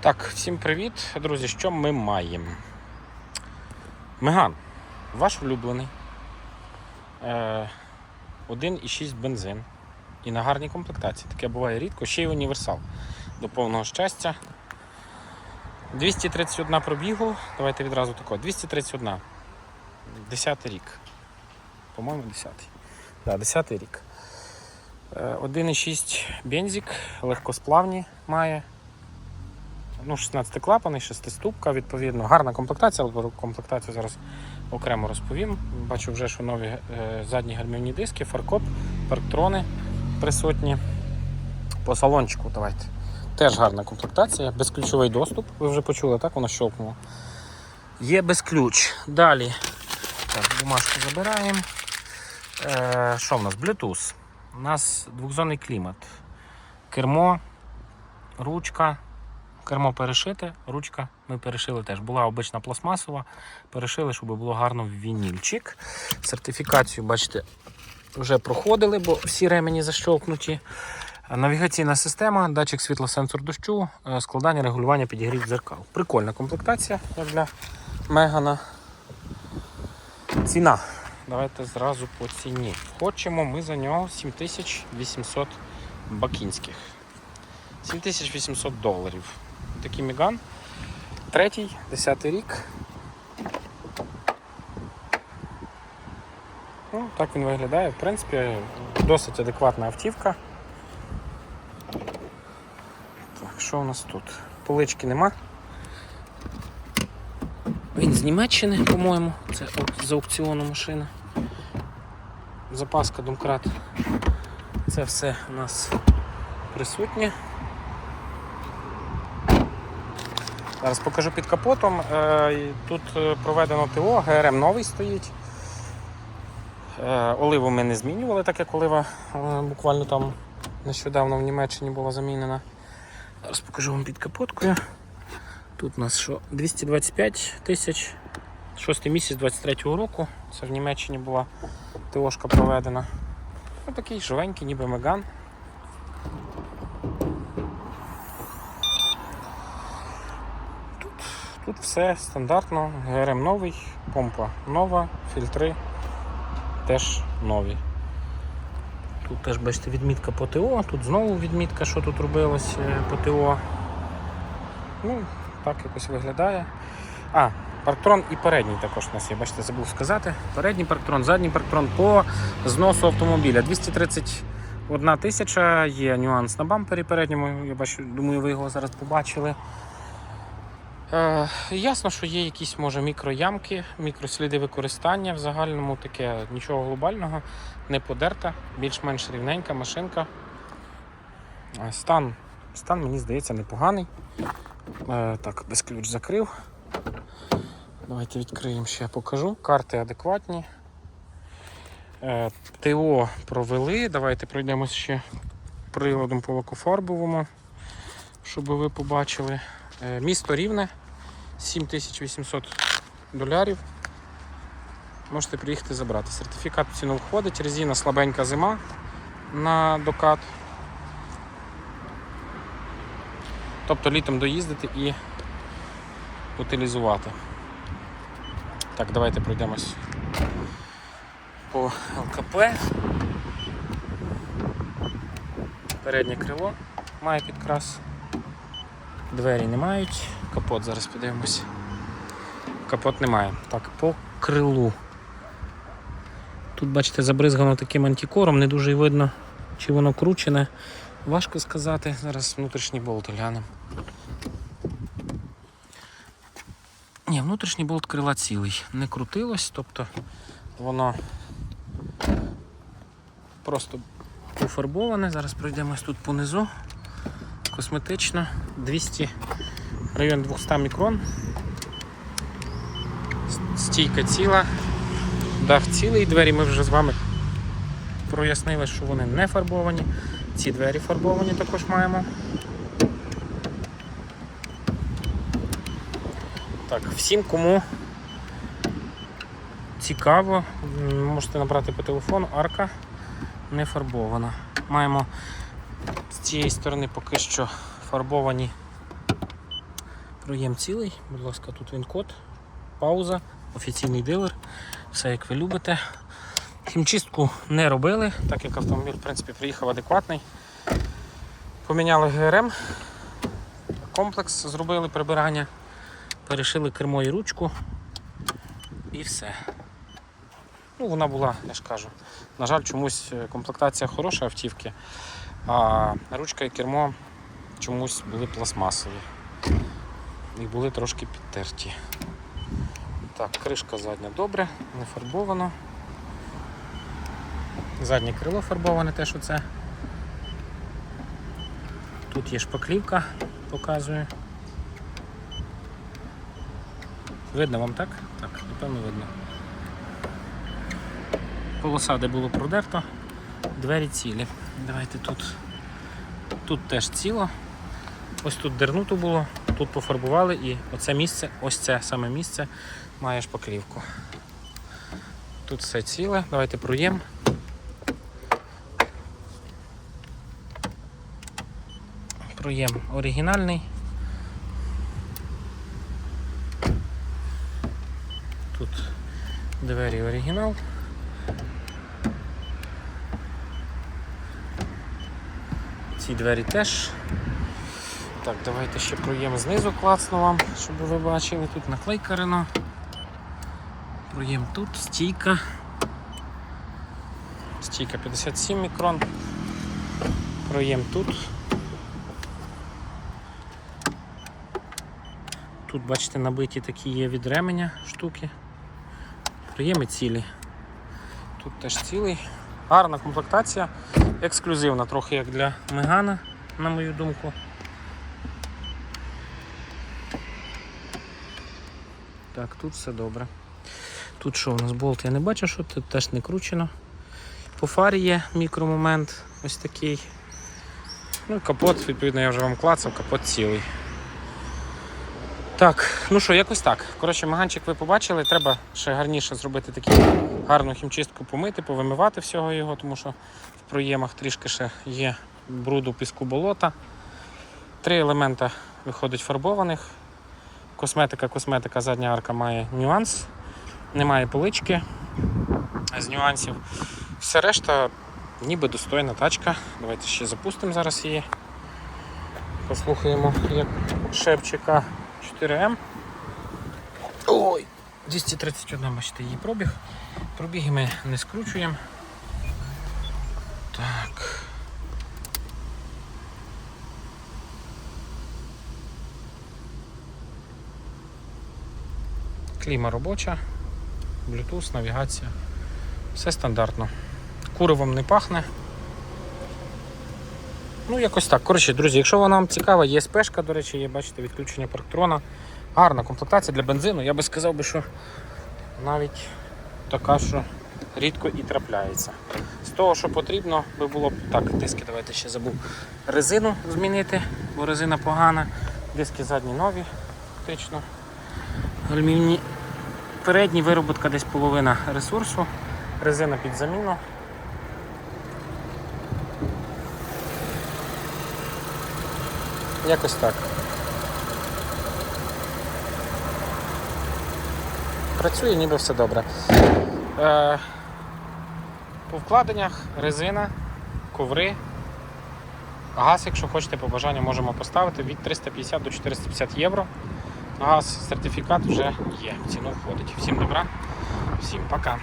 Так, всім привіт, друзі. Що ми маємо? Меган, ваш улюблений. Е, 1,6 бензин. І на гарній комплектації. Таке буває рідко, ще й універсал. До повного щастя. 231 пробігу. Давайте відразу тако. 231. 10 рік. По-моєму, 10. Да, 10 рік. Е, 1,6 бензик, легкосплавні має. Ну, 16 клапаний, 6 ступка, відповідно. Гарна комплектація, але комплектацію зараз окремо розповім. Бачу вже, що нові е, задні гальмівні диски, фаркоп, парктрони присутні. По салончику давайте. Теж гарна комплектація, безключовий доступ. Ви вже почули, так? Воно щелкнуло. Є безключ. Далі. Так, бумажку забираємо. Е, що в нас? Bluetooth. У нас двохзонний клімат. Кермо, ручка. Кермо перешите, ручка ми перешили теж. Була обична пластмасова, перешили, щоб було гарно вінільчик. Сертифікацію, бачите, вже проходили, бо всі ремені защолкнуті. Навігаційна система, датчик світлосенсор дощу, е, складання регулювання підігрів дзеркал. Прикольна комплектація для Мегана. Ціна. Давайте зразу по ціні. Хочемо ми за нього 7800 бакінських. 7800 доларів. Такий Міган. Третій, десятий рік. Ну, так він виглядає. В принципі, досить адекватна автівка. Так, що у нас тут? Полички нема. Він з Німеччини, по-моєму. Це з аукціону машина. Запаска домкрат. Це все у нас присутнє. Зараз покажу під капотом. Е, Тут е, проведено ТО, ГРМ новий стоїть. Е, Оливу ми не змінювали, так як олива буквально там нещодавно в Німеччині була замінена. Зараз покажу вам під капоткою. Тут у нас що 225 тисяч, шостий місяць 23-го року. Це в Німеччині була ТОшка проведена. Ось такий живенький, ніби меган. Тут все стандартно, ГРМ новий, помпа нова, фільтри теж нові. Тут теж бачите відмітка по ТО, тут знову відмітка, що тут робилось е, по ТО. Ну, так якось виглядає. А, парктрон і передній також у нас є, бачите, забув сказати. Передній парктрон, задній парктрон по зносу автомобіля. 231 тисяча, є нюанс на бампері передньому, я бачу, думаю, ви його зараз побачили. Е, ясно, що є якісь може мікроямки, мікросліди використання. В загальному таке нічого глобального, не подерта, більш-менш рівненька машинка. Е, Стан, стан мені здається непоганий. Е, так, без ключ закрив. Давайте відкриємо ще покажу. Карти адекватні. ТО провели. Давайте пройдемося ще приладом по лакофарбовому, щоб ви побачили. Е, Місто рівне 7800 долярів. Можете приїхати забрати. Сертифікат в ціну входить, резина слабенька зима на докат. Тобто літом доїздити і утилізувати. Так, давайте пройдемось по ЛКП. Переднє крило має підкрас. Двері не мають, капот зараз подивимось. Капот немає. Так, по крилу. Тут, бачите, забризгано таким антикором, не дуже видно, чи воно кручене. Важко сказати. Зараз внутрішній болт глянемо. Ні, внутрішній болт крила цілий. Не крутилось, тобто воно просто пофарбоване. Зараз пройдемось тут понизу косметично 200 район 200 мікрон. Стійка ціла, дах цілий, двері ми вже з вами прояснили, що вони не фарбовані. Ці двері фарбовані також маємо. Так, всім, кому цікаво, можете набрати по телефону, арка не фарбована. Маємо з цієї сторони поки що фарбовані Проєм цілий, будь ласка, тут він код, пауза, офіційний дилер, все як ви любите. Хімчистку не робили, так як автомобіль в принципі, приїхав адекватний. Поміняли ГРМ, комплекс зробили прибирання, перешили кермо і ручку і все. Ну, вона була, я ж кажу. На жаль, чомусь е, комплектація хороша автівки, а ручка і кермо чомусь були пластмасові. І були трошки підтерті. Так, кришка задня добре, не фарбовано. Заднє крило фарбоване теж оце. Тут є шпаклівка, показую. Видно вам так? Так, напевно видно. Полоса, де було продерто, двері цілі. Давайте тут. Тут теж ціло. Ось тут дернуто було, тут пофарбували і оце місце, ось це саме місце має шпаклівку. Тут все ціле. Давайте проєм. Проєм оригінальний. Тут двері оригінал. Ці двері теж. Так, давайте ще проєм знизу клацну вам, щоб ви бачили. Тут наклейка Рено. Проєм тут, стійка. Стійка 57 мікрон. Проєм тут. Тут, бачите, набиті такі є від ременя штуки. Проєми цілі. Тут теж цілий. Гарна комплектація, ексклюзивна, трохи як для Мегана, на мою думку. Так, тут все добре. Тут що у нас болт, я не бачу, що тут теж не кручено. По фарі є мікромомент ось такий. Ну і капот, відповідно, я вже вам клацав, капот цілий. Так, ну що, якось так. Коротше, маганчик ви побачили, треба ще гарніше зробити таку гарну хімчистку, помити, повимивати всього його, тому що в проємах трішки ще є бруду, піску, болота. Три елемента виходить фарбованих. Косметика, косметика, задня арка має нюанс, немає полички з нюансів. Все решта ніби достойна тачка. Давайте ще запустимо зараз її. Послухаємо, як шепчика 4М. Ой, 231, бачите, її пробіг. Пробіги ми не скручуємо. Так. Кліма робоча, Bluetooth, навігація. Все стандартно. Куривом не пахне. Ну, якось так. Коротше, друзі, якщо вона вам цікава, є спешка, до речі, є, бачите, відключення парктрона. Гарна комплектація для бензину. Я би сказав, би, що навіть така, що рідко і трапляється. З того, що потрібно, би було б так, диски, давайте ще забув резину змінити, бо резина погана. Диски задні нові, фактично. Гальмівні передні вироботка десь половина ресурсу, резина під заміну. Якось так. Працює ніби все добре. Е, по вкладеннях резина, коври. Газ, якщо хочете по бажанню, можемо поставити від 350 до 450 євро. Газ, сертифікат вже є, в ціну входить. Всім добра, всім пока.